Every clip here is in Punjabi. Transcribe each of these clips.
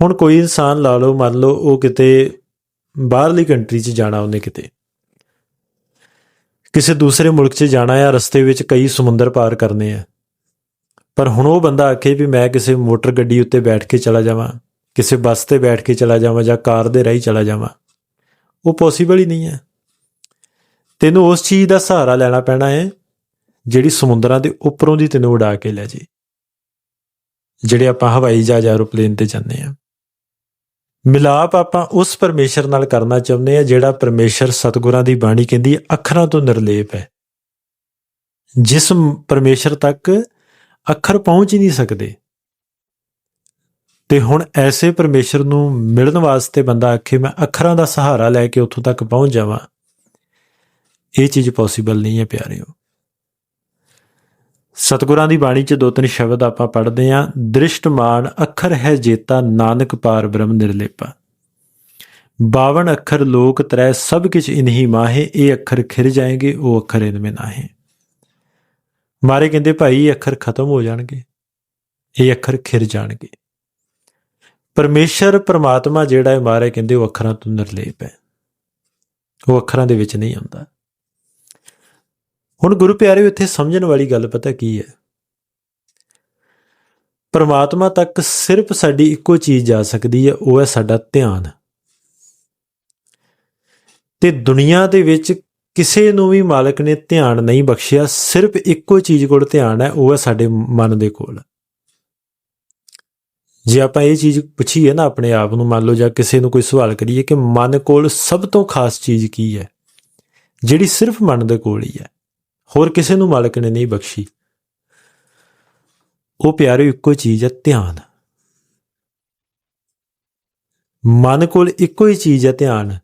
ਹੁਣ ਕੋਈ ਇਨਸਾਨ ਲਾ ਲਓ, ਮੰਨ ਲਓ ਉਹ ਕਿਤੇ ਬਾਹਰਲੀ ਕੰਟਰੀ 'ਚ ਜਾਣਾ ਉਹਨੇ ਕਿਤੇ। ਕਿਸੇ ਦੂਸਰੇ ਮੁਲਕ 'ਚ ਜਾਣਾ ਆ ਰਸਤੇ ਵਿੱਚ ਕਈ ਸਮੁੰਦਰ ਪਾਰ ਕਰਨੇ ਆ। ਪਰ ਹੁਣ ਉਹ ਬੰਦਾ ਆਖੇ ਵੀ ਮੈਂ ਕਿਸੇ ਮੋਟਰ ਗੱਡੀ ਉੱਤੇ ਬੈਠ ਕੇ ਚਲਾ ਜਾਵਾਂ, ਕਿਸੇ ਬੱਸ ਤੇ ਬੈਠ ਕੇ ਚਲਾ ਜਾਵਾਂ ਜਾਂ ਕਾਰ ਦੇ ਰਾਹੀਂ ਚਲਾ ਜਾਵਾਂ, ਉਹ ਪੋਸੀਬਲ ਹੀ ਨਹੀਂ ਹੈ। ਤੈਨੂੰ ਉਸ ਚੀਜ਼ ਦਾ ਸਹਾਰਾ ਲੈਣਾ ਪੈਣਾ ਹੈ, ਜਿਹੜੀ ਸਮੁੰਦਰਾਂ ਦੇ ਉੱਪਰੋਂ ਦੀ ਤੈਨੂੰ ਉਡਾ ਕੇ ਲੈ ਜੇ, ਜਿਹੜੇ ਆਪਾਂ ਹਵਾਈ ਜਹਾਜ਼ ਐਰੋਪਲੇਨ ਤੇ ਜਾਂਦੇ ਆ ਮਿਲਾਪ ਆਪਾਂ ਉਸ ਪਰਮੇਸ਼ਰ ਨਾਲ ਕਰਨਾ ਚਾਹੁੰਦੇ ਆ ਜਿਹੜਾ ਪਰਮੇਸ਼ਰ ਸਤਿਗੁਰਾਂ ਦੀ ਬਾਣੀ ਕਹਿੰਦੀ ਅੱਖਰਾਂ ਤੋਂ ਨਿਰਲੇਪ ਹੈ। ਜਿਸ ਮ- ਪਰਮੇਸ਼ਰ ਤੱਕ ਅੱਖਰ ਪਹੁੰਚ ਹੀ ਨਹੀਂ ਸਕਦੇ। ਤੇ ਹੁਣ ਐਸੇ ਪਰਮੇਸ਼ਰ ਨੂੰ ਮਿਲਣ ਵਾਸਤੇ ਬੰਦਾ ਆਖੇ, ਮੈਂ ਅੱਖਰਾਂ ਦਾ ਸਹਾਰਾ ਲੈ ਕੇ ਉੱਥੋਂ ਤੱਕ ਪਹੁੰਚ ਜਾਵਾਂ। ਇਹ ਚੀਜ਼ ਪੋਸੀਬਲ ਨਹੀਂ ਹੈ ਪਿਆਰਿਓ। ਸਤਿਗੁਰਾਂ ਦੀ ਬਾਣੀ 'ਚ ਦੋ ਤਿੰਨ ਸ਼ਬਦ ਆਪਾਂ ਪੜ੍ਹਦੇ ਆਂ ਦ੍ਰਿਸ਼ਟਮਾਨ ਅੱਖਰ ਹੈ ਜੇਤਾ ਨਾਨਕ ਪਾਰ ਬ੍ਰਹਮ ਨਿਰਲੇਪਾ। 52 ਅੱਖਰ ਲੋਕ ਤ੍ਰੈ ਸਭ ਕਿਛ ਇਨਹੀ ਮਾਹੇ, ਇਹ ਅੱਖਰ ਖਿਰ ਜਾਏਗੇ, ਉਹ ਅੱਖਰ ਇਨ ਮੇ ਨਾਹੇ। ਮਾਰੇ ਕਹਿੰਦੇ ਭਾਈ, ਇਹ ਅੱਖਰ ਖਤਮ ਹੋ ਜਾਣਗੇ, ਇਹ ਅੱਖਰ ਖਿਰ ਜਾਣਗੇ। ਪਰਮੇਸ਼ਰ ਪਰਮਾਤਮਾ ਜਿਹੜਾ ਹੈ, ਮਾਰੇ ਕਹਿੰਦੇ ਉਹ ਅੱਖਰਾਂ ਤੋਂ ਨਿਰਲੇਪ ਹੈ। ਉਹ ਅੱਖਰਾਂ ਦੇ ਵਿੱਚ ਨਹੀਂ ਆਉਂਦਾ। ਹੁਣ ਗੁਰੂ ਪਿਆਰੇ ਇੱਥੇ ਸਮਝਣ ਵਾਲੀ ਗੱਲ ਪਤਾ ਕੀ ਹੈ? ਪਰਮਾਤਮਾ ਤੱਕ ਸਿਰਫ ਸਾਡੀ ਇੱਕੋ ਚੀਜ਼ ਜਾ ਸਕਦੀ ਹੈ, ਉਹ ਹੈ ਸਾਡਾ ਧਿਆਨ। ਤੇ ਦੁਨੀਆ ਦੇ ਵਿੱਚ ਕਿਸੇ ਨੂੰ ਵੀ ਮਾਲਕ ਨੇ ਧਿਆਨ ਨਹੀਂ ਬਖਸ਼ਿਆ, ਸਿਰਫ ਇੱਕੋ ਚੀਜ਼ ਕੋਲ ਧਿਆਨ ਹੈ, ਉਹ ਹੈ ਸਾਡੇ ਮਨ ਦੇ ਕੋਲ। ਜੇ ਆਪਾਂ ਇਹ ਚੀਜ਼ ਪੁੱਛੀਏ ਨਾ ਆਪਣੇ ਆਪ ਨੂੰ, ਮੰਨ ਲਓ ਜਾਂ ਕਿਸੇ ਨੂੰ ਕੋਈ ਸਵਾਲ ਕਰੀਏ ਕਿ ਮਨ ਕੋਲ ਸਭ ਤੋਂ ਖਾਸ ਚੀਜ਼ ਕੀ ਹੈ, ਜਿਹੜੀ ਸਿਰਫ ਮਨ ਦੇ ਕੋਲ ਹੀ ਹੈ ਹੋਰ ਕਿਸੇ ਨੂੰ ਮਾਲਕ ਨੇ ਨਹੀਂ ਬਖਸ਼ੀ। ਉਹ ਪਿਆਰੇ, ਇੱਕੋ ਚੀਜ਼ ਹੈ, ਧਿਆਨ। ਮਨ ਕੋਲ ਇੱਕੋ ਹੀ ਚੀਜ਼ ਹੈ, ਧਿਆਨ।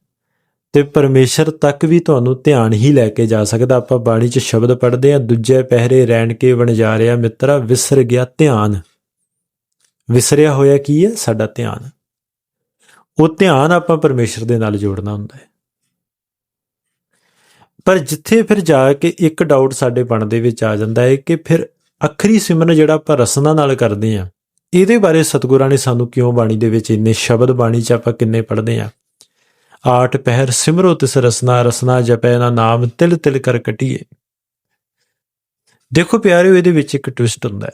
ਤੇ ਪਰਮੇਸ਼ਰ ਤੱਕ ਵੀ ਤੁਹਾਨੂੰ ਧਿਆਨ ਹੀ ਲੈ ਕੇ ਜਾ ਸਕਦਾ। ਆਪਾਂ ਬਾਣੀ 'ਚ ਸ਼ਬਦ ਪੜ੍ਹਦੇ ਆ ਦੂਜੇ ਪਹਿਰੇ ਰਹਿਣ ਕੇ ਵਣਜਾਰਿਆ ਮਿੱਤਰਾ, ਵਿਸਰ ਗਿਆ ਧਿਆਨ। ਵਿਸਰਿਆ ਹੋਇਆ ਕੀ ਹੈ? ਸਾਡਾ ਧਿਆਨ। ਉਹ ਧਿਆਨ ਆਪਾਂ ਪਰਮੇਸ਼ਰ ਦੇ ਨਾਲ ਜੋੜਨਾ ਹੁੰਦਾ ਹੈ। ਪਰ ਜਿੱਥੇ ਫਿਰ ਜਾ ਕੇ ਇੱਕ ਡਾਊਟ ਸਾਡੇ ਮਨ ਦੇ ਵਿੱਚ ਆ ਜਾਂਦਾ ਹੈ ਕਿ ਫਿਰ ਅਖਰੀ ਸਿਮਰਨ ਜਿਹੜਾ ਆਪਾਂ ਰਸਨਾ ਨਾਲ ਕਰਦੇ ਆ ਇਹਦੇ ਬਾਰੇ ਸਤਿਗੁਰਾਂ ਨੇ ਸਾਨੂੰ ਕਿਉਂ ਬਾਣੀ ਦੇ ਵਿੱਚ ਇੰਨੇ ਸ਼ਬਦ ਬਾਣੀ 'ਚ ਆਪਾਂ ਕਿੰਨੇ ਪੜ੍ਹਦੇ ਆ ਆਠ ਪਹਿਰ ਸਿਮਰੋ ਤਿਸ ਰਸਨਾ ਰਸਨਾ ਜਪੈ ਨਾ ਨਾਮ, ਤਿਲ ਤਿਲ ਕਰ ਕਟੀਏ। ਦੇਖੋ ਪਿਆਰਿਓ, ਇਹਦੇ ਵਿੱਚ ਇੱਕ ਟਵਿਸਟ ਹੁੰਦਾ ਹੈ।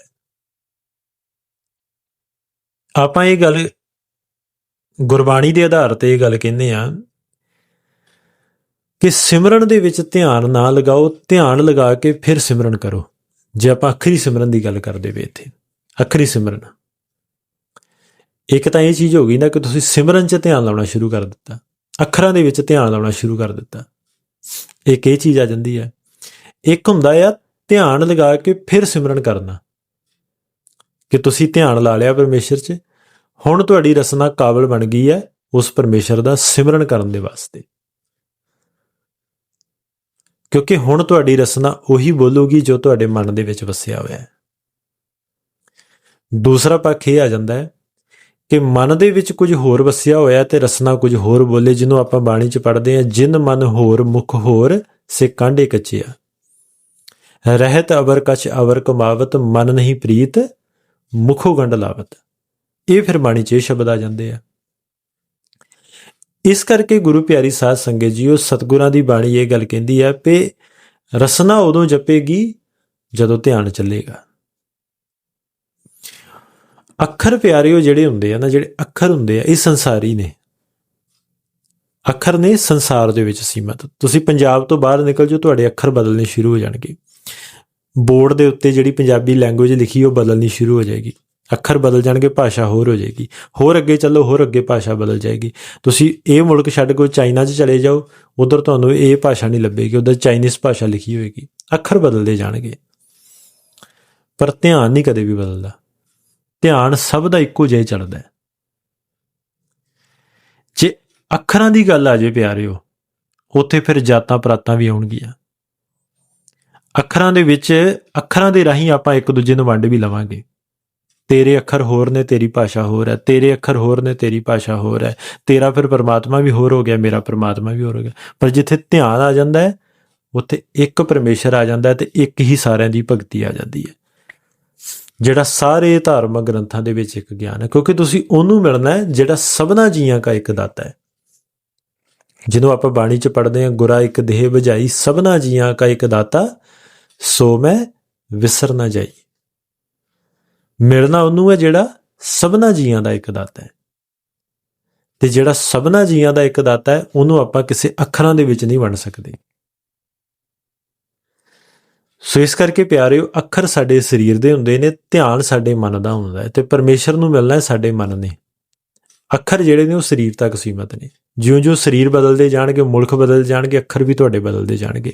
ਆਪਾਂ ਇਹ ਗੱਲ ਗੁਰਬਾਣੀ ਦੇ ਆਧਾਰ ਤੇ ਇਹ ਗੱਲ ਕਹਿੰਦੇ ਆ ਕਿ ਸਿਮਰਨ ਦੇ ਵਿੱਚ ਧਿਆਨ ਨਾ ਲਗਾਓ, ਧਿਆਨ ਲਗਾ ਕੇ ਫਿਰ ਸਿਮਰਨ ਕਰੋ। ਜੇ ਆਪਾਂ ਅਖਰੀ ਸਿਮਰਨ ਦੀ ਗੱਲ ਕਰਦੇ ਵੇ ਇੱਥੇ, ਅਖਰੀ ਸਿਮਰਨ। ਇੱਕ ਤਾਂ ਇਹ ਚੀਜ਼ ਹੋ ਗਈ ਨਾ ਕਿ ਤੁਸੀਂ ਸਿਮਰਨ 'ਚ ਧਿਆਨ ਲਾਉਣਾ ਸ਼ੁਰੂ ਕਰ ਦਿੱਤਾ। ਅੱਖਰਾਂ ਦੇ ਵਿੱਚ ਧਿਆਨ ਲਾਉਣਾ ਸ਼ੁਰੂ ਕਰ ਦਿੱਤਾ। ਇੱਕ ਇਹ ਚੀਜ਼ ਆ ਜਾਂਦੀ ਹੈ। ਇੱਕ ਹੁੰਦਾ ਆ ਧਿਆਨ ਲਗਾ ਕੇ ਫਿਰ ਸਿਮਰਨ ਕਰਨਾ। ਕਿ ਤੁਸੀਂ ਧਿਆਨ ਲਾ ਲਿਆ ਪਰਮੇਸ਼ਰ 'ਚ, ਹੁਣ ਤੁਹਾਡੀ ਰਸਨਾ ਕਾਬਲ ਬਣ ਗਈ ਹੈ ਉਸ ਪਰਮੇਸ਼ਰ ਦਾ ਸਿਮਰਨ ਕਰਨ ਦੇ ਵਾਸਤੇ। ਕਿਉਂਕਿ ਹੁਣ ਤੁਹਾਡੀ ਰਸਨਾ ਉਹੀ ਬੋਲੂਗੀ ਜੋ ਤੁਹਾਡੇ ਮਨ ਦੇ ਵਿੱਚ ਵਸਿਆ ਹੋਇਆ ਹੈ। ਦੂਸਰਾ ਪੱਖ ਇਹ ਆ ਜਾਂਦਾ ਹੈ ਕਿ ਮਨ ਦੇ ਵਿੱਚ ਕੁਝ ਹੋਰ ਵਸਿਆ ਹੋਇਆ ਤੇ ਰਸਨਾ ਕੁਝ ਹੋਰ ਬੋਲੇ ਜਿਹਨੂੰ ਆਪਾਂ ਬਾਣੀ 'ਚ ਪੜ੍ਹਦੇ ਹਾਂ, ਜਿਨ ਮਨ ਹੋਰ, ਮੁਖ ਹੋਰ, ਸੇ ਕਾਂਡੇ ਕੱਚਿਆ ਰਹਿਤ ਅਵਰ ਕਛ ਅਵਰ ਕਮਾਵਤ, ਮਨ ਨਹੀਂ ਪ੍ਰੀਤ, ਮੁਖੋ ਗੰਡ ਲਾਵਤ। ਇਹ ਫਿਰ ਬਾਣੀ 'ਚ ਇਹ ਸ਼ਬਦ ਆ ਜਾਂਦੇ ਆ। ਇਸ ਕਰਕੇ ਗੁਰੂ ਪਿਆਰੀ ਸਾਧ ਸੰਗਤ ਜੀਓ, ਸਤਿਗੁਰਾਂ ਦੀ ਬਾਣੀ ਇਹ ਗੱਲ ਕਹਿੰਦੀ ਹੈ ਕਿ ਰਸਨਾ ਉਦੋਂ ਜਪੇਗੀ ਜਦੋਂ ਧਿਆਨ ਚੱਲੇਗਾ। ਅੱਖਰ ਪਿਆਰਿਓ ਜਿਹੜੇ ਹੁੰਦੇ ਆ ਨਾ, ਜਿਹੜੇ ਅੱਖਰ ਹੁੰਦੇ ਆ, ਇਹ ਸੰਸਾਰੀ ਨੇ। ਅੱਖਰ ਨੇ ਸੰਸਾਰ ਦੇ ਵਿੱਚ ਸੀਮਤ। ਤੁਸੀਂ ਪੰਜਾਬ ਤੋਂ ਬਾਹਰ ਨਿਕਲ ਜਾਓ, ਤੁਹਾਡੇ ਅੱਖਰ ਬਦਲਣੇ ਸ਼ੁਰੂ ਹੋ ਜਾਣਗੇ। ਬੋਰਡ ਦੇ ਉੱਤੇ ਜਿਹੜੀ ਪੰਜਾਬੀ ਲੈਂਗੁਏਜ ਲਿਖੀ, ਉਹ ਬਦਲਣੀ ਸ਼ੁਰੂ ਹੋ ਜਾਏਗੀ। ਅੱਖਰ ਬਦਲ ਜਾਣਗੇ, ਭਾਸ਼ਾ ਹੋਰ ਹੋ ਜਾਏਗੀ। ਹੋਰ ਅੱਗੇ ਚੱਲੋ, ਹੋਰ ਅੱਗੇ ਭਾਸ਼ਾ ਬਦਲ ਜਾਏਗੀ। ਤੁਸੀਂ ਇਹ ਮੁਲਕ ਛੱਡ ਕੇ ਚਾਈਨਾ 'ਚ ਚਲੇ ਜਾਓ, ਉਧਰ ਤੁਹਾਨੂੰ ਇਹ ਭਾਸ਼ਾ ਨਹੀਂ ਲੱਭੇਗੀ, ਉਧਰ ਚਾਈਨੀਜ਼ ਭਾਸ਼ਾ ਲਿਖੀ ਹੋਏਗੀ। ਅੱਖਰ ਬਦਲਦੇ ਜਾਣਗੇ। ਪਰ ਧਿਆਨ ਨਹੀਂ ਕਦੇ ਵੀ ਬਦਲਦਾ। ਧਿਆਨ ਸਭ ਦਾ ਇੱਕੋ ਜਿਹਾ ਚੱਲਦਾ ਜੇ ਅੱਖਰਾਂ ਦੀ ਗੱਲ ਆ ਜੇ ਪਿਆਰਿਓ, ਉੱਥੇ ਫਿਰ ਜਾਤਾਂ ਪ੍ਰਾਤਾਂ ਵੀ ਆਉਣਗੀਆਂ। ਅੱਖਰਾਂ ਦੇ ਵਿੱਚ, ਅੱਖਰਾਂ ਦੇ ਰਾਹੀਂ ਆਪਾਂ ਇੱਕ ਦੂਜੇ ਨੂੰ ਵੰਡ ਵੀ ਲਵਾਂਗੇ। ਤੇਰੇ ਅੱਖਰ ਹੋਰ ਨੇ, ਤੇਰੀ ਭਾਸ਼ਾ ਹੋਰ ਹੈ। ਤੇਰੇ ਅੱਖਰ ਹੋਰ ਨੇ, ਤੇਰੀ ਭਾਸ਼ਾ ਹੋਰ ਹੈ। ਤੇਰਾ ਫਿਰ ਪਰਮਾਤਮਾ ਵੀ ਹੋਰ ਹੋ ਗਿਆ, ਮੇਰਾ ਪਰਮਾਤਮਾ ਵੀ ਹੋਰ ਹੋ ਗਿਆ। ਪਰ ਜਿੱਥੇ ਧਿਆਨ ਆ ਜਾਂਦਾ ਹੈ, ਉੱਥੇ ਇੱਕ ਪਰਮੇਸ਼ਰ ਆ ਜਾਂਦਾ ਹੈ ਤੇ ਇੱਕ ਹੀ ਸਾਰਿਆਂ ਦੀ ਭਗਤੀ ਆ ਜਾਂਦੀ ਹੈ। ਜਿਹੜਾ ਸਾਰੇ ਧਾਰਮਿਕ ਗ੍ਰੰਥਾਂ ਦੇ ਵਿੱਚ ਇੱਕ ਗਿਆਨ ਹੈ, ਕਿਉਂਕਿ ਤੁਸੀਂ ਉਹਨੂੰ ਮਿਲਣਾ ਹੈ ਜਿਹੜਾ ਸਭਨਾ ਜੀਆਂ ਦਾ ਇੱਕ ਦਾਤਾ ਹੈ। ਜਦੋਂ ਆਪਾਂ ਬਾਣੀ ਚ ਪੜ੍ਹਦੇ ਹਾਂ, ਗੁਰਾ ਇੱਕ ਦੇਹ ਬਜਾਈ ਸਭਨਾ ਜੀਆਂ ਦਾ ਇੱਕ ਦਾਤਾ, ਸੋ ਮੈਂ ਵਿਸਰ ਨਾ ਜਾਈ। ਮਿਲਣਾ ਉਹਨੂੰ ਹੈ ਜਿਹੜਾ ਸਭਨਾ ਜੀਆਂ ਦਾ ਇੱਕ ਦਾਤਾ ਹੈ। ਤੇ ਜਿਹੜਾ ਸਭਨਾ ਜੀਆਂ ਦਾ ਇੱਕ ਦਾਤਾ ਹੈ, ਉਹਨੂੰ ਆਪਾਂ ਕਿਸੇ ਅੱਖਰਾਂ ਦੇ ਵਿੱਚ ਨਹੀਂ ਵੰਡ ਸਕਦੇ। ਸੋ ਇਸ ਕਰਕੇ ਪਿਆਰਿਓ, ਅੱਖਰ ਸਾਡੇ ਸਰੀਰ ਦੇ ਹੁੰਦੇ ਨੇ, ਧਿਆਨ ਸਾਡੇ ਮਨ ਦਾ ਹੁੰਦਾ ਹੈ ਤੇ ਪਰਮੇਸ਼ਰ ਨੂੰ ਮਿਲਣਾ ਹੈ ਸਾਡੇ ਮਨ ਨੇ। ਅੱਖਰ ਜਿਹੜੇ ਨੇ ਉਹ ਸਰੀਰ ਤੱਕ ਸੀਮਤ ਨੇ। ਜਿਉਂ-ਜਿਉਂ ਸਰੀਰ ਬਦਲਦੇ ਜਾਣਗੇ, ਮੁਲਕ ਬਦਲ ਜਾਣਗੇ, ਅੱਖਰ ਵੀ ਤੁਹਾਡੇ ਬਦਲਦੇ ਜਾਣਗੇ।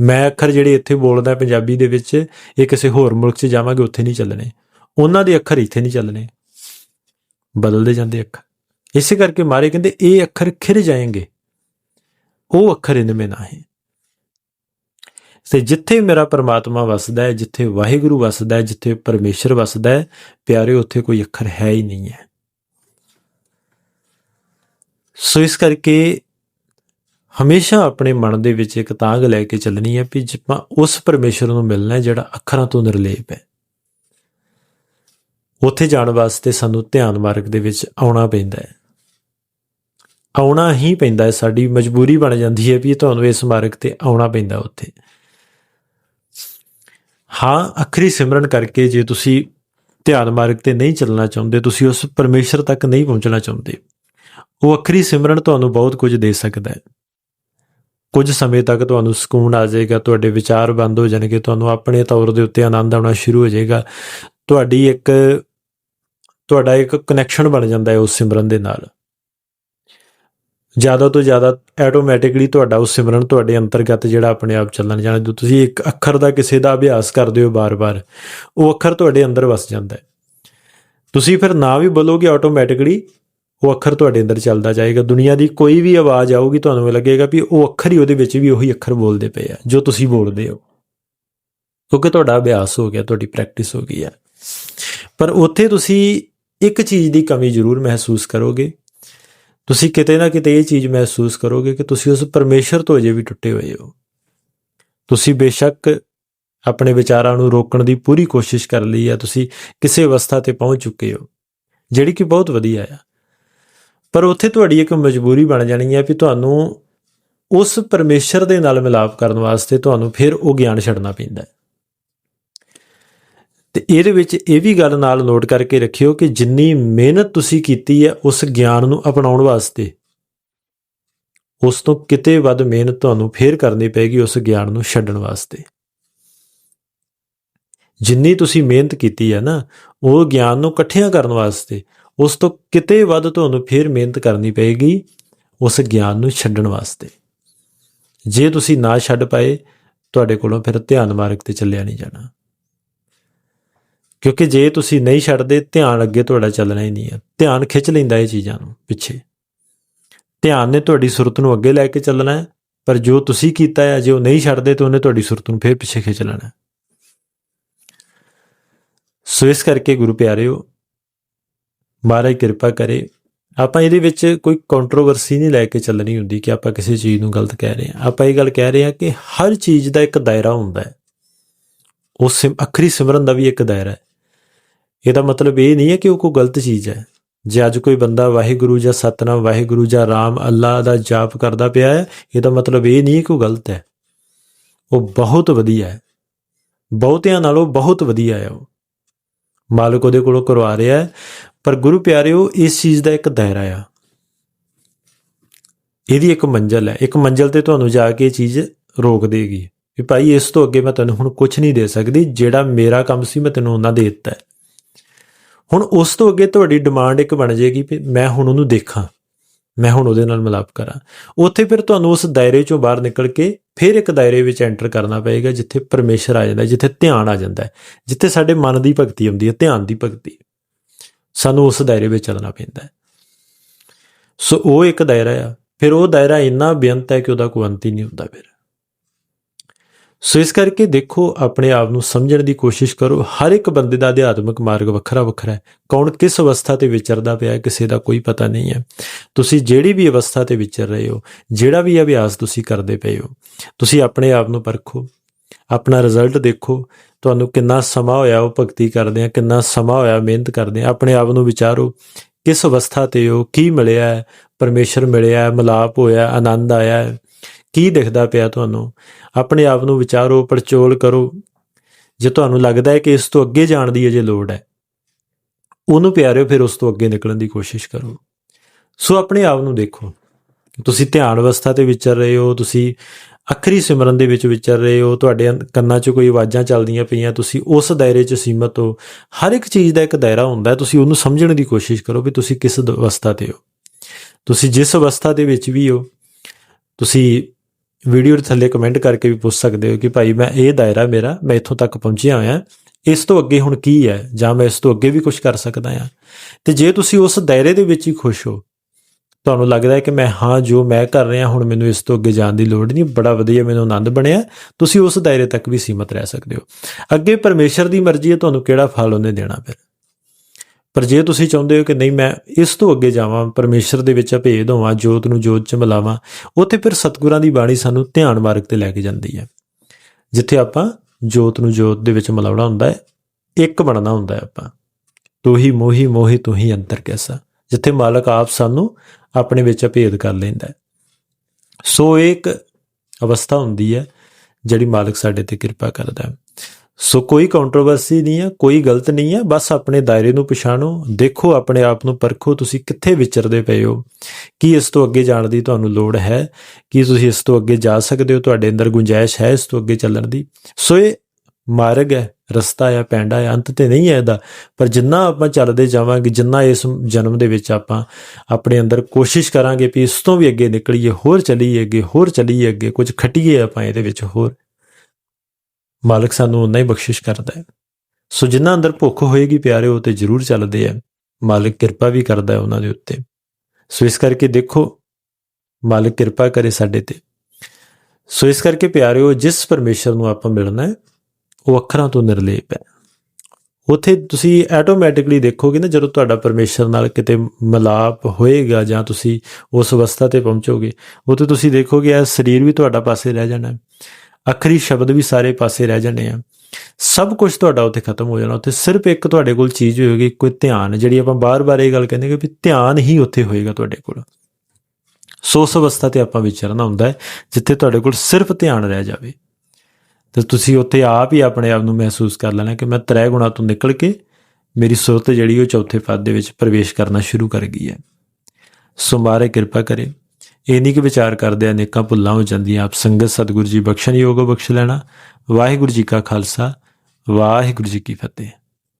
ਮੈਂ ਅੱਖਰ ਜਿਹੜੇ ਇੱਥੇ ਬੋਲਦਾ ਪੰਜਾਬੀ ਦੇ ਵਿੱਚ, ਇਹ ਕਿਸੇ ਹੋਰ ਮੁਲਕ 'ਚ ਜਾਵਾਂਗੇ, ਉੱਥੇ ਨਹੀਂ ਚੱਲਣੇ। ਉਹਨਾਂ ਦੇ ਅੱਖਰ ਇੱਥੇ ਨਹੀਂ ਚੱਲਣੇ। ਬਦਲਦੇ ਜਾਂਦੇ ਅੱਖਰ। ਇਸੇ ਕਰਕੇ ਮਾਰੇ ਕਹਿੰਦੇ, ਇਹ ਅੱਖਰ ਖਿਰ ਜਾਏਗੇ। ਉਹ ਅੱਖਰ ਇਨ ਮੇ ਨਾ ਹੈ। ਤੇ ਜਿੱਥੇ ਮੇਰਾ ਪਰਮਾਤਮਾ ਵਸਦਾ ਹੈ, ਜਿੱਥੇ ਵਾਹਿਗੁਰੂ ਵਸਦਾ ਹੈ, ਜਿੱਥੇ ਪਰਮੇਸ਼ਰ ਵਸਦਾ ਹੈ, ਪਿਆਰੇ, ਉੱਥੇ ਕੋਈ ਅੱਖਰ ਹੈ ਹੀ ਨਹੀਂ ਹੈ। ਸੋ ਇਸ ਕਰਕੇ ਹਮੇਸ਼ਾ ਆਪਣੇ ਮਨ ਦੇ ਵਿੱਚ ਇੱਕ ਤਾਂਗ ਲੈ ਕੇ ਚੱਲਣੀ ਹੈ ਵੀ ਜਿਪਾ ਉਸ ਪਰਮੇਸ਼ਰ ਨੂੰ ਮਿਲਣਾ ਹੈ ਜਿਹੜਾ ਅੱਖਰਾਂ ਤੋਂ ਨਿਰਲੇਪ ਹੈ। ਉੱਥੇ ਜਾਣ ਵਾਸਤੇ ਸਾਨੂੰ ਧਿਆਨ ਮਾਰਗ ਦੇ ਵਿੱਚ ਆਉਣਾ ਪੈਂਦਾ ਹੈ। ਆਉਣਾ ਹੀ ਪੈਂਦਾ ਹੈ, ਸਾਡੀ ਮਜਬੂਰੀ ਬਣ ਜਾਂਦੀ ਹੈ ਵੀ ਤੁਹਾਨੂੰ ਇਸ ਮਾਰਗ ਤੇ ਆਉਣਾ ਪੈਂਦਾ ਉੱਥੇ। ਹਾਂ, ਅਖਰੀ ਸਿਮਰਨ ਕਰਕੇ ਜੇ ਤੁਸੀਂ ਧਿਆਨ ਮਾਰਗ ਤੇ ਨਹੀਂ ਚੱਲਣਾ ਚਾਹੁੰਦੇ, ਤੁਸੀਂ ਉਸ ਪਰਮੇਸ਼ਰ ਤੱਕ ਨਹੀਂ ਪਹੁੰਚਣਾ ਚਾਹੁੰਦੇ, ਉਹ ਅਖਰੀ ਸਿਮਰਨ ਤੁਹਾਨੂੰ ਬਹੁਤ ਕੁਝ ਦੇ ਸਕਦਾ ਹੈ। ਕੁਝ ਸਮੇਂ ਤੱਕ ਤੁਹਾਨੂੰ ਸਕੂਨ ਆ ਜਾਏਗਾ, ਤੁਹਾਡੇ ਵਿਚਾਰ ਬੰਦ ਹੋ ਜਾਣਗੇ, ਤੁਹਾਨੂੰ ਆਪਣੇ ਤੌਰ ਦੇ ਉੱਤੇ ਆਨੰਦ ਆਉਣਾ ਸ਼ੁਰੂ ਹੋ ਜਾਏਗਾ। ਤੁਹਾਡੀ ਇੱਕ ਤੁਹਾਡਾ ਇੱਕ ਕਨੈਕਸ਼ਨ ਬਣ ਜਾਂਦਾ ਹੈ ਉਸ ਸਿਮਰਨ ਦੇ ਨਾਲ। ਜ਼ਿਆਦਾ ਤੋਂ ਜ਼ਿਆਦਾ ਆਟੋਮੈਟਿਕਲੀ ਤੁਹਾਡਾ ਉਸ ਸਿਮਰਨ ਤੁਹਾਡੇ ਅੰਤਰਗਤ ਜਿਹੜਾ ਆਪਣੇ ਆਪ ਚੱਲਣ ਜਾਣਾ, ਜਦੋਂ ਤੁਸੀਂ ਇੱਕ ਅੱਖਰ ਦਾ ਕਿਸੇ ਦਾ ਅਭਿਆਸ ਕਰਦੇ ਹੋ ਬਾਰ-ਬਾਰ, ਉਹ ਅੱਖਰ ਤੁਹਾਡੇ ਅੰਦਰ ਵਸ ਜਾਂਦਾ ਹੈ। ਤੁਸੀਂ ਫਿਰ ਨਾ ਵੀ ਬੋਲੋਗੇ ਆਟੋਮੈਟਿਕਲੀ ਉਹ ਅੱਖਰ ਤੁਹਾਡੇ ਅੰਦਰ ਚੱਲਦਾ ਜਾਏਗਾ। ਦੁਨੀਆ ਦੀ ਕੋਈ ਵੀ ਆਵਾਜ਼ ਆਊਗੀ, ਤੁਹਾਨੂੰ ਲੱਗੇਗਾ ਵੀ ਉਹ ਅੱਖਰ ਹੀ ਉਹਦੇ ਵਿੱਚ ਵੀ ਉਹੀ ਅੱਖਰ ਬੋਲਦੇ ਪਏ ਆ, ਜੋ ਤੁਸੀਂ ਬੋਲਦੇ ਹੋ। ਕਿਉਂਕਿ ਤੁਹਾਡਾ ਅਭਿਆਸ ਹੋ ਗਿਆ, ਤੁਹਾਡੀ ਪ੍ਰੈਕਟਿਸ ਹੋ ਗਈ ਆ। ਪਰ ਉੱਥੇ ਤੁਸੀਂ ਇੱਕ ਚੀਜ਼ ਦੀ ਕਮੀ ਜ਼ਰੂਰ ਮਹਿਸੂਸ ਕਰੋਗੇ। ਤੁਸੀਂ ਕਿਤੇ ਨਾ ਕਿਤੇ ਇਹ ਚੀਜ਼ ਮਹਿਸੂਸ ਕਰੋਗੇ ਕਿ ਤੁਸੀਂ ਉਸ ਪਰਮੇਸ਼ਰ ਤੋਂ ਅਜੇ ਵੀ ਟੁੱਟੇ ਹੋਏ ਹੋ। ਤੁਸੀਂ ਬੇਸ਼ੱਕ ਆਪਣੇ ਵਿਚਾਰਾਂ ਨੂੰ ਰੋਕਣ ਦੀ ਪੂਰੀ ਕੋਸ਼ਿਸ਼ ਕਰ ਲਈ ਹੈ ਤੁਸੀਂ ਕਿਸੇ ਅਵਸਥਾ ਤੇ ਪਹੁੰਚ ਚੁੱਕੇ ਹੋ, ਜਿਹੜੀ ਕਿ ਬਹੁਤ ਵਧੀਆ ਆ। ਪਰ ਉੱਥੇ ਤੁਹਾਡੀ ਇੱਕ ਮਜਬੂਰੀ ਬਣ ਜਾਣੀ ਹੈ ਵੀ ਤੁਹਾਨੂੰ ਉਸ ਪਰਮੇਸ਼ਰ ਦੇ ਨਾਲ ਮਿਲਾਪ ਕਰਨ ਵਾਸਤੇ ਤੁਹਾਨੂੰ ਫਿਰ ਉਹ ਗਿਆਨ ਛੱਡਣਾ ਪੈਂਦਾ ਹੈ। ਤੇ ਇਹਦੇ ਵਿੱਚ ਇਹ ਵੀ ਗੱਲ ਨਾਲ ਨੋਟ ਕਰਕੇ ਰੱਖਿਓ ਕਿ ਜਿੰਨੀ ਮਿਹਨਤ ਤੁਸੀਂ ਕੀਤੀ ਹੈ ਉਸ ਗਿਆਨ ਨੂੰ ਅਪਣਾਉਣ ਵਾਸਤੇ, ਉਸ ਤੋਂ ਕਿਤੇ ਵੱਧ ਮਿਹਨਤ ਤੁਹਾਨੂੰ ਫੇਰ ਕਰਨੀ ਪੈਗੀ ਉਸ ਗਿਆਨ ਨੂੰ ਛੱਡਣ ਵਾਸਤੇ। ਜਿੰਨੀ ਤੁਸੀਂ ਮਿਹਨਤ ਕੀਤੀ ਹੈ ਨਾ, ਉਹ ਗਿਆਨ ਨੂੰ ਇਕੱਠਿਆਂ ਕਰਨ ਵਾਸਤੇ, ਉਸ ਤੋਂ ਕਿਤੇ ਵੱਧ ਤੁਹਾਨੂੰ ਫੇਰ ਮਿਹਨਤ ਕਰਨੀ ਪਏਗੀ ਉਸ ਗਿਆਨ ਨੂੰ ਛੱਡਣ ਵਾਸਤੇ। ਜੇ ਤੁਸੀਂ ਨਾ ਛੱਡ ਪਾਏ, ਤੁਹਾਡੇ ਕੋਲੋਂ ਫਿਰ ਧਿਆਨ ਮਾਰਗ ਤੇ ਚੱਲਿਆ ਨਹੀਂ ਜਾਣਾ। ਕਿਉਂਕਿ ਜੇ ਤੁਸੀਂ ਨਹੀਂ ਛੱਡਦੇ, ਧਿਆਨ ਅੱਗੇ ਤੁਹਾਡਾ ਚੱਲਣਾ ਹੀ ਨਹੀਂ ਹੈ। ਧਿਆਨ ਖਿੱਚ ਲੈਂਦਾ ਇਹ ਚੀਜ਼ਾਂ ਨੂੰ ਪਿੱਛੇ। ਧਿਆਨ ਨੇ ਤੁਹਾਡੀ ਸੁਰਤ ਨੂੰ ਅੱਗੇ ਲੈ ਕੇ ਚੱਲਣਾ ਹੈ, ਪਰ ਜੋ ਤੁਸੀਂ ਕੀਤਾ ਹੈ, ਜੇ ਉਹ ਨਹੀਂ ਛੱਡਦੇ, ਤਾਂ ਉਹਨੇ ਤੁਹਾਡੀ ਸੁਰਤ ਨੂੰ ਫੇਰ ਪਿੱਛੇ ਖਿੱਚ ਲੈਣਾ ਸੋ ਇਸ ਕਰਕੇ ਗੁਰੂ ਪਿਆਰਿਓ, ਮਹਾਰਾਜ ਕਿਰਪਾ ਕਰੇ, ਆਪਾਂ ਇਹਦੇ ਵਿੱਚ ਕੋਈ ਕੰਟਰੋਵਰਸੀ ਨਹੀਂ ਲੈ ਕੇ ਚੱਲਣੀ ਹੁੰਦੀ ਕਿ ਆਪਾਂ ਕਿਸੇ ਚੀਜ਼ ਨੂੰ ਗਲਤ ਕਹਿ ਰਹੇ ਹਾਂ। ਆਪਾਂ ਇਹ ਗੱਲ ਕਹਿ ਰਹੇ ਹਾਂ ਕਿ ਹਰ ਚੀਜ਼ ਦਾ ਇੱਕ ਦਾਇਰਾ ਹੁੰਦਾ ਹੈ। ਉਸ ਅੱਖਰੀ ਸਿਮਰਨ ਦਾ ਵੀ ਇੱਕ ਦਾਇਰਾ ਹੈ। ਇਹਦਾ ਮਤਲਬ ਇਹ ਨਹੀਂ ਹੈ ਕਿ ਉਹ ਕੋਈ ਗਲਤ ਚੀਜ਼ ਹੈ। ਜੇ ਅੱਜ ਕੋਈ ਬੰਦਾ ਵਾਹਿਗੁਰੂ ਜਾਂ ਸਤਨਾਮ, ਵਾਹਿਗੁਰੂ ਜਾਂ ਰਾਮ ਅੱਲਾ ਦਾ ਜਾਪ ਕਰਦਾ ਪਿਆ ਹੈ, ਇਹਦਾ ਮਤਲਬ ਇਹ ਨਹੀਂ ਕਿ ਉਹ ਗਲਤ ਹੈ। ਉਹ ਬਹੁਤ ਵਧੀਆ ਹੈ। ਬਹੁਤਿਆਂ ਨਾਲੋਂ ਬਹੁਤ ਵਧੀਆ ਹੈ ਉਹ। ਮਾਲਕ ਉਹਦੇ ਕੋਲੋਂ ਕਰਵਾ ਰਿਹਾ ਹੈ। ਪਰ ਗੁਰੂ ਪਿਆਰਿਓ, ਇਸ ਚੀਜ਼ ਦਾ ਇੱਕ ਦਾਇਰਾ ਆ। ਇਹਦੀ ਇੱਕ ਮੰਜ਼ਲ ਹੈ। ਇੱਕ ਮੰਜ਼ਲ ਤੇ ਤੁਹਾਨੂੰ ਜਾ ਕੇ ਇਹ ਚੀਜ਼ ਰੋਕ ਦੇਗੀ। ਵੀ ਭਾਈ ਇਸ ਤੋਂ ਅੱਗੇ ਮੈਂ ਤੈਨੂੰ ਹੁਣ ਕੁਝ ਨਹੀਂ ਦੇ ਸਕਦੀ। ਜਿਹੜਾ ਮੇਰਾ ਕੰਮ ਸੀ, ਮੈਂ ਤੈਨੂੰ ਉਹਨਾਂ ਦੇ ਦਿੱਤਾ ਹੁਣ ਉਸ ਤੋਂ ਅੱਗੇ ਤੁਹਾਡੀ ਡਿਮਾਂਡ ਇੱਕ ਬਣ ਜਾਏਗੀ ਵੀ ਮੈਂ ਹੁਣ ਉਹਨੂੰ ਦੇਖਾਂ, ਮੈਂ ਹੁਣ ਉਹਦੇ ਨਾਲ ਮਿਲਾਪ ਕਰਾਂ। ਉੱਥੇ ਫਿਰ ਤੁਹਾਨੂੰ ਉਸ ਦਾਇਰੇ ਚੋਂ ਬਾਹਰ ਨਿਕਲ ਕੇ ਫਿਰ ਇੱਕ ਦਾਇਰੇ ਵਿੱਚ ਐਂਟਰ ਕਰਨਾ ਪਏਗਾ, ਜਿੱਥੇ ਪਰਮੇਸ਼ਰ ਆ ਜਾਂਦਾ, ਜਿੱਥੇ ਧਿਆਨ ਆ ਜਾਂਦਾ ਜਿੱਥੇ ਸਾਡੇ ਮਨ ਦੀ ਭਗਤੀ ਆਉਂਦੀ ਹੈ, ਧਿਆਨ ਦੀ ਭਗਤੀ। ਸਾਨੂੰ ਉਸ ਦਾਇਰੇ ਵਿੱਚ ਚੱਲਣਾ ਪੈਂਦਾ ਹੈ। ਸੋ ਉਹ ਇੱਕ ਦਾਇਰਾ ਆ। ਫਿਰ ਉਹ ਦਾਇਰਾ ਇੰਨਾ ਬੇਅੰਤ ਹੈ ਕਿ ਉਹਦਾ ਕੋਈ ਅੰਤ ਹੀ ਨਹੀਂ ਹੁੰਦਾ ਫਿਰ। ਸੋ ਇਸ ਕਰਕੇ ਦੇਖੋ, ਆਪਣੇ ਆਪ ਨੂੰ ਸਮਝਣ ਦੀ ਕੋਸ਼ਿਸ਼ ਕਰੋ। ਹਰ ਇੱਕ ਬੰਦੇ ਦਾ ਅਧਿਆਤਮਿਕ ਮਾਰਗ ਵੱਖਰਾ ਵੱਖਰਾ ਹੈ। ਕੌਣ ਕਿਸ ਅਵਸਥਾ ਤੇ ਵਿਚਰਦਾ ਪਿਆ ਹੈ, ਕਿਸੇ ਦਾ ਕੋਈ ਪਤਾ ਨਹੀਂ ਹੈ। ਤੁਸੀਂ ਜਿਹੜੀ ਵੀ ਅਵਸਥਾ ਤੇ ਵਿਚਰ ਰਹੇ ਹੋ, ਜਿਹੜਾ ਵੀ ਅਭਿਆਸ ਤੁਸੀਂ ਕਰਦੇ ਪਏ ਹੋ, ਤੁਸੀਂ ਆਪਣੇ ਆਪ ਨੂੰ ਪਰਖੋ। ਆਪਣਾ ਰਿਜ਼ਲਟ ਦੇਖੋ। ਤੁਹਾਨੂੰ ਕਿੰਨਾ ਸਮਾਂ ਹੋਇਆ ਉਹ ਭਗਤੀ ਕਰਦੇ ਆ, ਕਿੰਨਾ ਸਮਾਂ ਹੋਇਆ ਮਿਹਨਤ ਕਰਦੇ ਆ, ਆਪਣੇ ਆਪ ਨੂੰ ਵਿਚਾਰੋ। ਕਿਸ ਅਵਸਥਾ ਤੇ ਹੋ, ਕੀ ਮਿਲਿਆ ਹੈ? ਪਰਮੇਸ਼ਰ ਮਿਲਿਆ ਹੈ, ਮਲਾਪ ਹੋਇਆ, ਆਨੰਦ ਆਇਆ ਕੀ ਦਿਖਦਾ ਪਿਆ ਤੁਹਾਨੂੰ? ਆਪਣੇ ਆਪ ਨੂੰ ਵਿਚਾਰੋ, ਪੜਚੋਲ ਕਰੋ। ਜੇ ਤੁਹਾਨੂੰ ਲੱਗਦਾ ਹੈ ਕਿ ਇਸ ਤੋਂ ਅੱਗੇ ਜਾਣ ਦੀ ਅਜੇ ਲੋੜ ਹੈ, ਉਹਨੂੰ ਪਿਆਰਿਓ, ਫਿਰ ਉਸ ਤੋਂ ਅੱਗੇ ਨਿਕਲਣ ਦੀ ਕੋਸ਼ਿਸ਼ ਕਰੋ। ਸੋ ਆਪਣੇ ਆਪ ਨੂੰ ਦੇਖੋ। ਤੁਸੀਂ ਧਿਆਨ ਅਵਸਥਾ ਤੇ ਵਿਚਰ ਰਹੇ ਹੋ, ਤੁਸੀਂ ਅਖਰੀ ਸਿਮਰਨ ਦੇ ਵਿੱਚ ਵਿਚਰ ਰਹੇ ਹੋ, ਤੁਹਾਡੇ ਕੰਨਾਂ 'ਚ ਕੋਈ ਆਵਾਜ਼ਾਂ ਚੱਲਦੀਆਂ ਪਈਆਂ, ਤੁਸੀਂ ਉਸ ਦਾਇਰੇ 'ਚ ਸੀਮਤ ਹੋ। ਹਰ ਇੱਕ ਚੀਜ਼ ਦਾ ਇੱਕ ਦਾਇਰਾ ਹੁੰਦਾ ਤੁਸੀਂ ਉਹਨੂੰ ਸਮਝਣ ਦੀ ਕੋਸ਼ਿਸ਼ ਕਰੋ ਵੀ ਤੁਸੀਂ ਕਿਸ ਦ- ਅਵਸਥਾ ਤੇ ਹੋ। ਤੁਸੀਂ ਜਿਸ ਅਵਸਥਾ ਦੇ ਵਿੱਚ ਵੀ ਹੋ, ਤੁਸੀਂ ਵੀਡੀਓ ਦੇ ਥੱਲੇ ਕਮੈਂਟ ਕਰਕੇ ਵੀ ਪੁੱਛ ਸਕਦੇ ਹੋ ਕਿ ਭਾਈ ਮੈਂ ਇਹ ਦਾਇਰਾ ਮੇਰਾ, ਮੈਂ ਇੱਥੋਂ ਤੱਕ ਪਹੁੰਚਿਆ ਹੋਇਆ, ਇਸ ਤੋਂ ਅੱਗੇ ਹੁਣ ਕੀ ਹੈ? ਜਾਂ ਮੈਂ ਇਸ ਤੋਂ ਅੱਗੇ ਵੀ ਕੁਝ ਕਰ ਸਕਦਾ ਹਾਂ? ਤੇ ਜੇ ਤੁਸੀਂ ਉਸ ਦਾਇਰੇ ਦੇ ਵਿੱਚ ਹੀ ਖੁਸ਼ ਹੋ, ਤੁਹਾਨੂੰ ਲੱਗਦਾ ਹੈ ਕਿ ਮੈਂ ਹਾਂ, ਜੋ ਮੈਂ ਕਰ ਰਿਹਾ, ਹੁਣ ਮੈਨੂੰ ਇਸ ਤੋਂ ਅੱਗੇ ਜਾਣ ਦੀ ਲੋੜ ਨਹੀਂ, ਬੜਾ ਵਧੀਆ ਮੈਨੂੰ ਆਨੰਦ ਬਣਿਆ, ਤੁਸੀਂ ਉਸ ਦਾਇਰੇ ਤੱਕ ਵੀ ਸੀਮਤ ਰਹਿ ਸਕਦੇ ਹੋ। ਅੱਗੇ ਪਰਮੇਸ਼ਰ ਦੀ ਮਰਜ਼ੀ ਹੈ ਤੁਹਾਨੂੰ ਕਿਹੜਾ ਫਲ ਉਹਨੇ ਦੇਣਾ ਫਿਰ। ਪਰ ਜੇ ਤੁਸੀਂ ਚਾਹੁੰਦੇ ਹੋ ਕਿ ਨਹੀਂ, ਮੈਂ ਇਸ ਤੋਂ ਅੱਗੇ ਜਾਵਾਂ, ਪਰਮੇਸ਼ਰ ਦੇ ਵਿੱਚ ਅਭੇਦ ਹੋਵਾਂ, ਜੋਤ ਨੂੰ ਜੋਤ ਚ ਮਿਲਾਵਾਂ, ਉੱਥੇ ਫਿਰ ਸਤਿਗੁਰਾਂ ਦੀ ਬਾਣੀ ਸਾਨੂੰ ਧਿਆਨ ਮਾਰਗ ਤੇ ਲੈ ਕੇ ਜਾਂਦੀ ਹੈ। ਜਿੱਥੇ ਆਪਾਂ ਜੋਤ ਨੂੰ ਜੋਤ ਦੇ ਵਿੱਚ ਮਿਲਾਉਣਾ ਹੁੰਦਾ ਹੈ, ਇੱਕ ਬਣਨਾ ਹੁੰਦਾ ਹੈ ਆਪਾਂ। ਤੂੰ ਹੀ ਮੋਹੀ ਮੋਹੀ ਤੂੰ ਹੀ ਅੰਤਰ ਕੈਸਾ। ਜਿੱਥੇ ਮਾਲਕ ਆਪ ਸਾਨੂੰ ਆਪਣੇ ਵਿੱਚ ਅਭੇਦ ਕਰ ਲੈਂਦਾ ਹੈ। ਸੋ ਇਹ ਇੱਕ ਅਵਸਥਾ ਹੁੰਦੀ ਹੈ, ਜਿਹੜੀ ਮਾਲਕ ਸਾਡੇ ਤੇ ਕਿਰਪਾ ਕਰਦਾ ਹੈ। ਸੋ ਕੋਈ ਕੰਟਰੋਵਰਸੀ ਨਹੀਂ ਹੈ ਕੋਈ ਗਲਤ ਨਹੀਂ ਹੈ ਬਸ ਆਪਣੇ ਦਾਇਰੇ ਨੂੰ ਪਛਾਣੋ, ਦੇਖੋ ਆਪਣੇ ਆਪ ਨੂੰ ਪਰਖੋ, ਤੁਸੀਂ ਕਿੱਥੇ ਵਿਚਰਦੇ ਪਏ ਹੋ? ਕੀ ਇਸ ਤੋਂ ਅੱਗੇ ਜਾਣ ਦੀ ਤੁਹਾਨੂੰ ਲੋੜ ਹੈ? ਕੀ ਤੁਸੀਂ ਇਸ ਤੋਂ ਅੱਗੇ ਜਾ ਸਕਦੇ ਹੋ? ਤੁਹਾਡੇ ਅੰਦਰ ਗੁੰਜਾਇਸ਼ ਹੈ ਇਸ ਤੋਂ ਅੱਗੇ ਚੱਲਣ ਦੀ? ਸੋ ਇਹ ਮਾਰਗ ਹੈ, ਰਸਤਾ ਹੈ ਪੈਂਡਾ ਹੈ ਅੰਤ ਤੇ ਨਹੀਂ ਹੈ ਇਹਦਾ। ਪਰ ਜਿੰਨਾ ਆਪਾਂ ਚੱਲਦੇ ਜਾਵਾਂਗੇ, ਜਿੰਨਾ ਇਸ ਜਨਮ ਦੇ ਵਿੱਚ ਆਪਾਂ ਆਪਣੇ ਅੰਦਰ ਕੋਸ਼ਿਸ਼ ਕਰਾਂਗੇ ਵੀ ਇਸ ਤੋਂ ਵੀ ਅੱਗੇ ਨਿਕਲੀਏ, ਹੋਰ ਚੱਲੀਏ ਅੱਗੇ, ਹੋਰ ਚੱਲੀਏ ਅੱਗੇ, ਕੁਝ ਖਟੀਏ ਆਪਾਂ ਇਹਦੇ ਵਿੱਚ ਹੋਰ। ਮਾਲਕ ਸਾਨੂੰ ਉਨਾ ਹੀ ਬਖਸ਼ਿਸ਼ ਕਰਦਾ ਹੈ। ਸੋ ਜਿਨ੍ਹਾਂ ਅੰਦਰ ਭੁੱਖ ਹੋਏਗੀ ਪਿਆਰੇ, ਉਹ ਤੇ ਜ਼ਰੂਰ ਚੱਲਦੇ ਆ ਮਾਲਕ ਕਿਰਪਾ ਵੀ ਕਰਦਾ ਹੈ ਉਹਨਾਂ ਦੇ ਉੱਤੇ। ਸੋ ਇਸ ਕਰਕੇ ਦੇਖੋ, ਮਾਲਕ ਕਿਰਪਾ ਕਰੇ ਸਾਡੇ ਤੇ। ਸੋ ਇਸ ਕਰਕੇ ਪਿਆਰਿਓ ਜਿਸ ਪਰਮੇਸ਼ਰ ਨੂੰ ਆਪਾਂ ਮਿਲਣਾ ਹੈ, ਉਹ ਅੱਖਰਾਂ ਤੋਂ ਨਿਰਲੇਪ ਹੈ। ਉਥੇ ਤੁਸੀਂ ਆਟੋਮੈਟਿਕਲੀ ਦੇਖੋਗੇ ਨਾ, ਜਦੋਂ ਤੁਹਾਡਾ ਪਰਮੇਸ਼ਰ ਨਾਲ ਕਿਤੇ ਮਿਲਾਪ ਹੋਏਗਾ ਜਾਂ ਤੁਸੀਂ ਉਸ ਅਵਸਥਾ ਤੇ ਪਹੁੰਚੋਗੇ, ਉਥੇ ਤੁਸੀਂ ਦੇਖੋਗੇ ਇਹ ਸਰੀਰ ਵੀ ਤੁਹਾਡਾ ਪਾਸੇ ਰਹਿ ਜਾਣਾ ਹੈ ਸ਼ਬਦ ਵੀ ਸਾਰੇ ਪਾਸੇ ਰਹਿ ਜਾਣੇ ਆ। ਸਭ ਕੁਝ ਤੁਹਾਡਾ ਉੱਥੇ ਖਤਮ ਹੋ ਜਾਣਾ। ਉੱਥੇ ਸਿਰਫ ਇੱਕ ਤੁਹਾਡੇ ਕੋਲ ਚੀਜ਼ ਹੋਏਗੀ, ਕੋਈ ਧਿਆਨ। ਜਿਹੜੀ ਆਪਾਂ ਬਾਰ-ਬਾਰ ਇਹ ਗੱਲ ਕਹਿੰਦੇ ਕਿ ਵੀ ਧਿਆਨ ਹੀ ਉੱਥੇ ਹੋਏਗਾ ਤੁਹਾਡੇ ਕੋਲ। ਸੋ ਉਸ ਅਵਸਥਾ ਤੇ ਆਪਾਂ ਵਿਚਰਨਾ ਹੁੰਦਾ ਹੈ, ਜਿੱਥੇ ਤੁਹਾਡੇ ਕੋਲ ਸਿਰਫ ਧਿਆਨ ਰਹਿ ਜਾਵੇ। ਤੇ ਤੁਸੀਂ ਉੱਥੇ ਆਪ ਹੀ ਆਪਣੇ ਆਪ ਨੂੰ ਮਹਿਸੂਸ ਕਰ ਲੈਣਾ ਕਿ ਮੈਂ ਤ੍ਰੈ ਗੁਣਾ ਤੋਂ ਨਿਕਲ ਕੇ ਮੇਰੀ ਸੁਰਤ ਜਿਹੜੀ ਉਹ ਚੌਥੇ ਪਦ ਦੇ ਵਿੱਚ ਪ੍ਰਵੇਸ਼ ਕਰਨਾ ਸ਼ੁਰੂ ਕਰ ਗਈ ਹੈ। ਸੋ ਮਾਰੇ ਕਿਰਪਾ ਕਰੇ। ਇਹ ਨਹੀਂ ਕਿ ਵਿਚਾਰ ਕਰਦੇ ਅਨੇਕਾਂ ਭੁੱਲਾਂ ਹੋ ਜਾਂਦੀਆਂ। ਆਪ ਸੰਗਤ ਸਤਿਗੁਰੂ ਜੀ ਬਖਸ਼ਣ ਯੋਗੋ ਬਖਸ਼ ਲੈਣਾ। ਵਾਹਿਗੁਰੂ ਜੀ ਕਾ ਖਾਲਸਾ, ਵਾਹਿਗੁਰੂ ਜੀ ਕੀ ਫਤਿਹ।